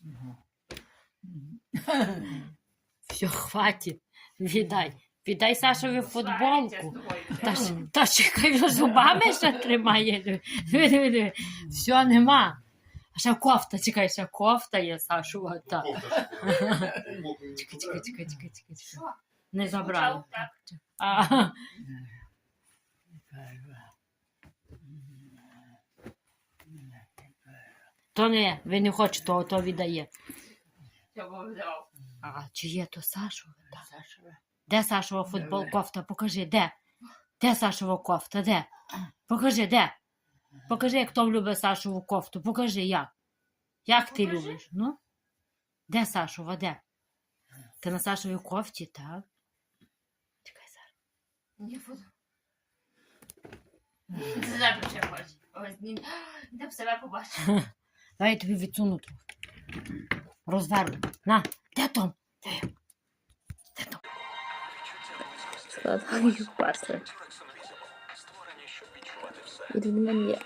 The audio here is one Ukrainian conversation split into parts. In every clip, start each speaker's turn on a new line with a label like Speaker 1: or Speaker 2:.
Speaker 1: Все, хватить. Віддай. Віддай Сашові футболку. Та, ж- та чекай, він зубами ще тримає. Диви, диви, диви. Все, нема. А ще кофта, чекай, ще кофта є Сашова. Та. Чекай, чекай, чекай, чекай, чекай. чекай. Не забрали. А, то не, ви не хочете, то, то віддає. А чи є то Сашова? Де Сашова футбол кофта? Покажи, де? Де Сашова кофта? Де? Покажи, де? Покажи, як хто любить Сашову кофту. Покажи, як. Як ти
Speaker 2: Покажи.
Speaker 1: любиш? Ну? Де Сашова, де? Ти на Сашовій кофті, так? Чекай, Саша.
Speaker 2: Я буду. Ось ні. Де б себе побачив.
Speaker 1: Дай я тобі відсуну трохи. Розверну. На, де Том? Де? Де Том?
Speaker 3: Складаю пасли. Рівномір.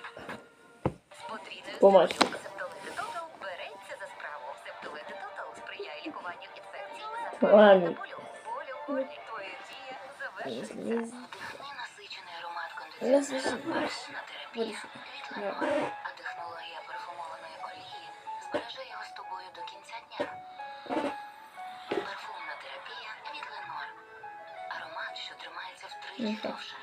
Speaker 3: Помощник.
Speaker 4: Септолити Тотал береться за справу. Септолити Тотал довше.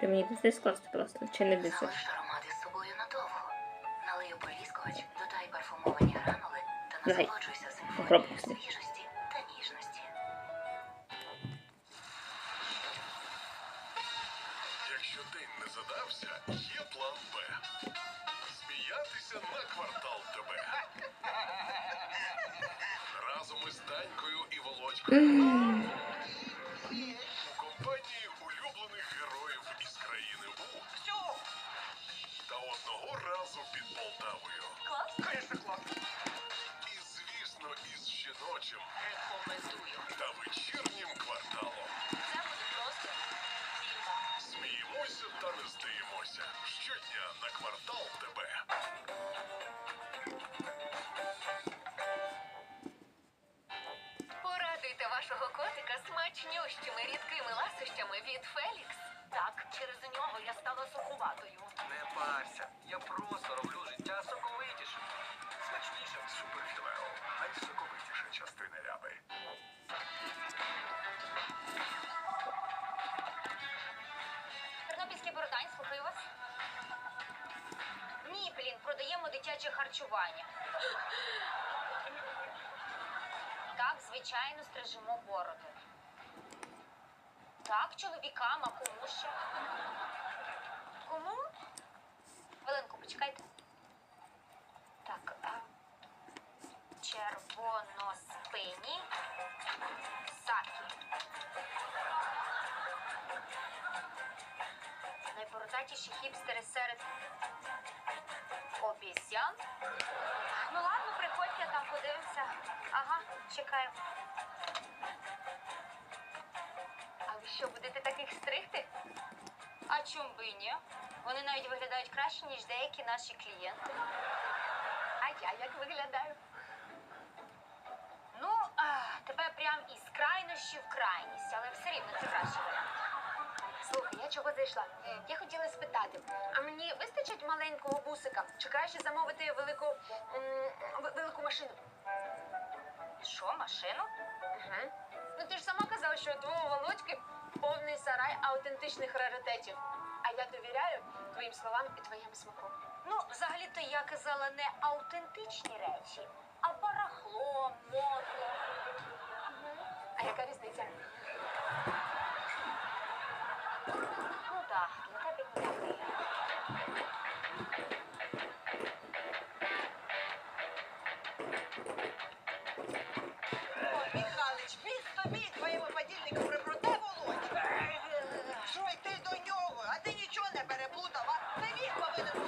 Speaker 3: Ти мені дасиш скласти просто, чи не дасиш?
Speaker 4: Залиш аромат із собою надовго. Налий ополіскувач, додай парфумовані гранули та насолоджуйся симфонією свіжості та ніжності.
Speaker 5: Якщо день не задався, є план Б. Сміятися на квартал ТБ. Разом із Данькою і Володькою. Квартал ТБ.
Speaker 4: Порадуйте вашого котика смачнющими рідкими ласощами від Фелікс. Так, через нього я стала сухуватою.
Speaker 6: Не парся, я просто роблю життя соковитішим.
Speaker 4: Стрижемо бороди. Так, чоловікам, а кому ще? Кому? Хвилинку, почекайте. Так, а... червоноспині сакі. Найбородатіші хіпстери серед обіцян. Ну ладно, приходьте, там подивимося. Ага, чекаємо. Що, будете таких стригти? А чому би і ні? Вони навіть виглядають краще, ніж деякі наші клієнти. А я як виглядаю? Ну, а, тебе прям із крайнощі в крайність, але все рівно це варіант. Слухай, я чого зайшла? Я хотіла спитати, а мені вистачить маленького бусика? Чи краще замовити велику м, велику машину? Що, машину? Угу. Ну ти ж сама казала, що у твого Володьки повний сарай аутентичних раритетів. А я довіряю твоїм словам і твоєму смаку. Ну, взагалі-то я казала не аутентичні речі, а барахло, мотло. А яка різниця? Ну так, для тебе ніякої.
Speaker 7: Переплутав, а це повинен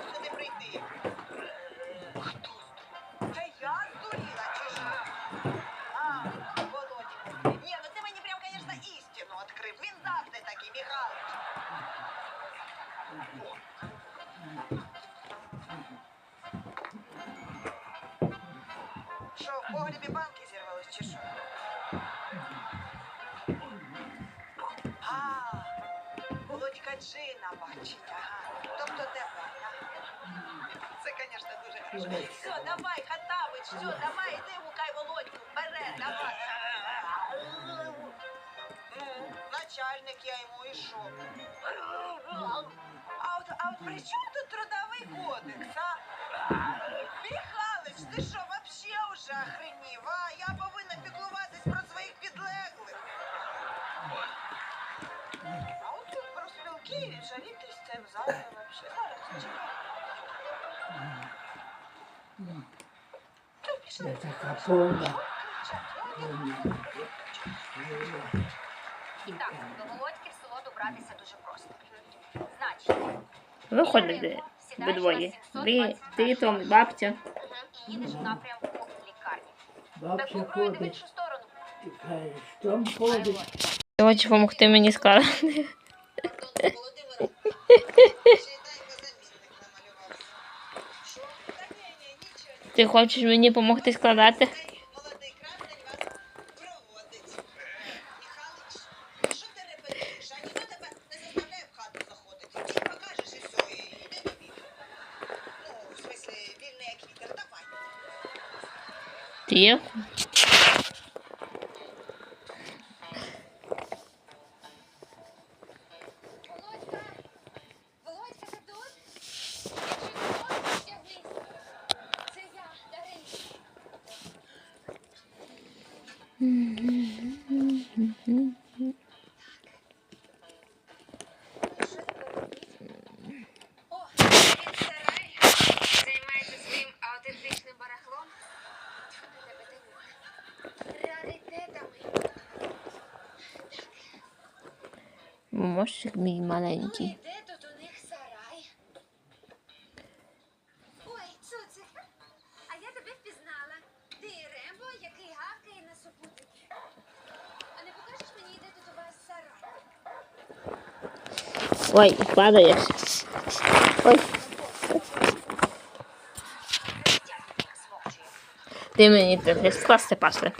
Speaker 7: Все, давай, Хатавич, все, давай, іди гукай Володьку, вперед, давай. Ну, начальник я йому і що? А от, а от при чому тут трудовий кодекс, а? Михалич, ти що, вообще уже охренів, а? Я повинна піклуватись про своїх підлеглих. А от тут про спілки жалітись цим зараз вообще. Зараз зачекай. Пішли.
Speaker 1: така повна.
Speaker 4: І так, до Володьки в село добратися дуже просто. Значить,
Speaker 3: Виходите ви двоє. Ви, ти, Том, бабця.
Speaker 4: і їдеш в напрямку лікарні.
Speaker 1: Бабця
Speaker 4: Таку в
Speaker 1: ходить,
Speaker 4: іншу сторону.
Speaker 1: і каже, Том ходить.
Speaker 3: Ти хочеш допомогти мені складати?
Speaker 7: Антон Володимировна, ще й дай позамінник намалювався. Що? Та ні, ні, нічого, ні.
Speaker 3: Ти хочеш мені допомогти складати?
Speaker 7: Цей молодий красень вас проводить. Михалич, що ти репетуєш? А ніхто тебе не заставляє в хату заходити. Ти покажеш і все, і йди тобі. Ну, в смислі, вільний як вітер, давай.
Speaker 3: Ти?
Speaker 4: Володька! Володька, ти тут? Якщо ти можеш, тягнись. Це я, Даринка. О, він сарай. Займається своїм аутентичним барахлом. Тьфу на тебе, Танюха. Раритетами.
Speaker 3: Мощик мій маленький.
Speaker 4: Ну, і де тут у них сарай? Ой, цуцик, а я тебе впізнала. Ти Рембо, який гавкає на супутники. А не покажеш мені, де тут у вас сарай?
Speaker 3: Ой, падаєш. Ой, ти мені трохи скласти пасли.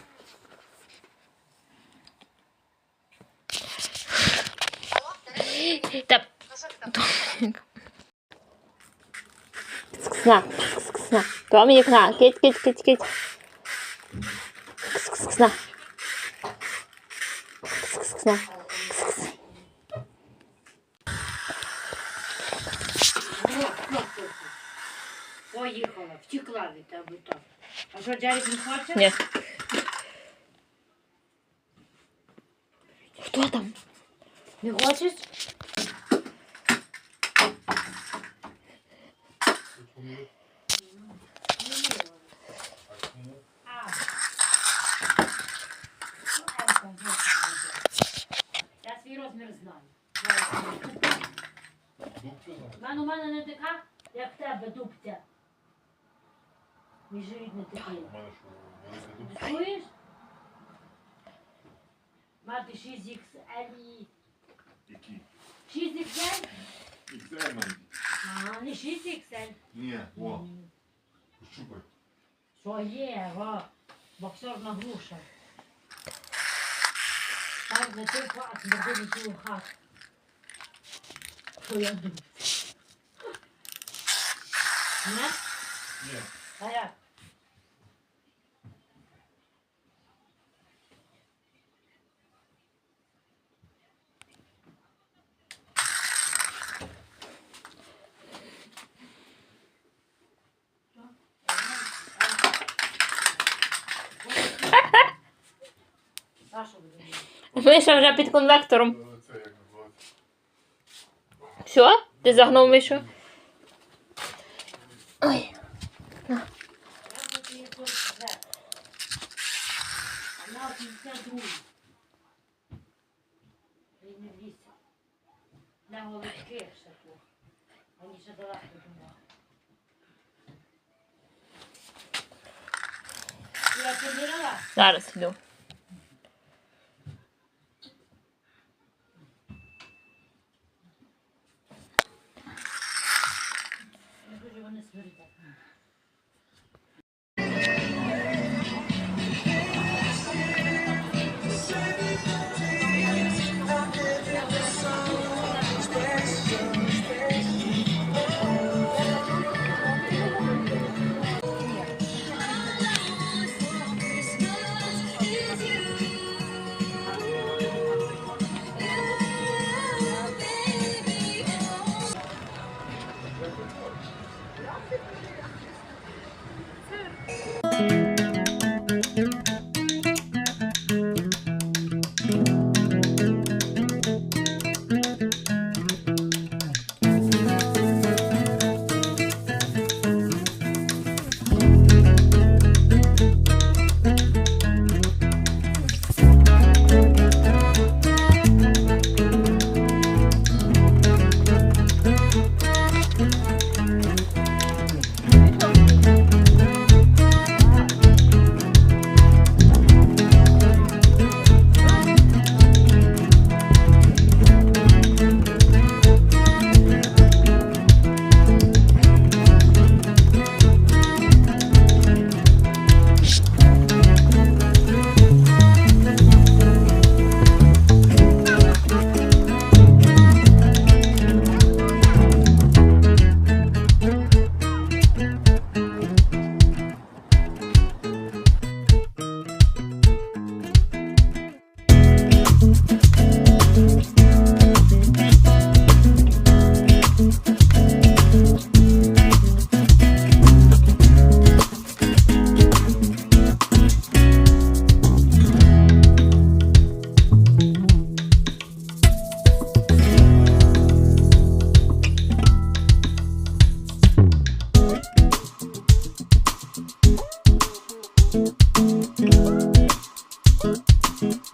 Speaker 3: Та... Кс-кс-на, кс-кс-на. Томік на, кить, кить, кить, кить. Кс-кс-кс-на. Кс-кс-кс-на. Кс-кс.
Speaker 1: Поїхала, втекла від тебе так. А що, Джерік не хоче?
Speaker 3: Ні. Хто там?
Speaker 1: Не хочеш? Я свій розмір знаю. У мене, у мене не така, як в тебе дубця. Мій живіт не такий. Чуєш? Мати 6XL і...
Speaker 5: Який?
Speaker 1: 6XL?
Speaker 5: XL мене.
Speaker 1: А, не 6XL.
Speaker 5: Ні, о, пощупай.
Speaker 1: Що є, во, боксерна груша. Так, на той факт, не буде цілу хату. Що я думаю? Не?
Speaker 5: Ні.
Speaker 1: А як? Саша буде.
Speaker 3: Миша вже під конвектором.
Speaker 5: Називається?
Speaker 3: Все? Ти загнув Мишу? Ой.
Speaker 1: На. На голочки ще тут. Вони ще далеко думали. Я поміряла.
Speaker 3: Зараз йду. Two. Thank you.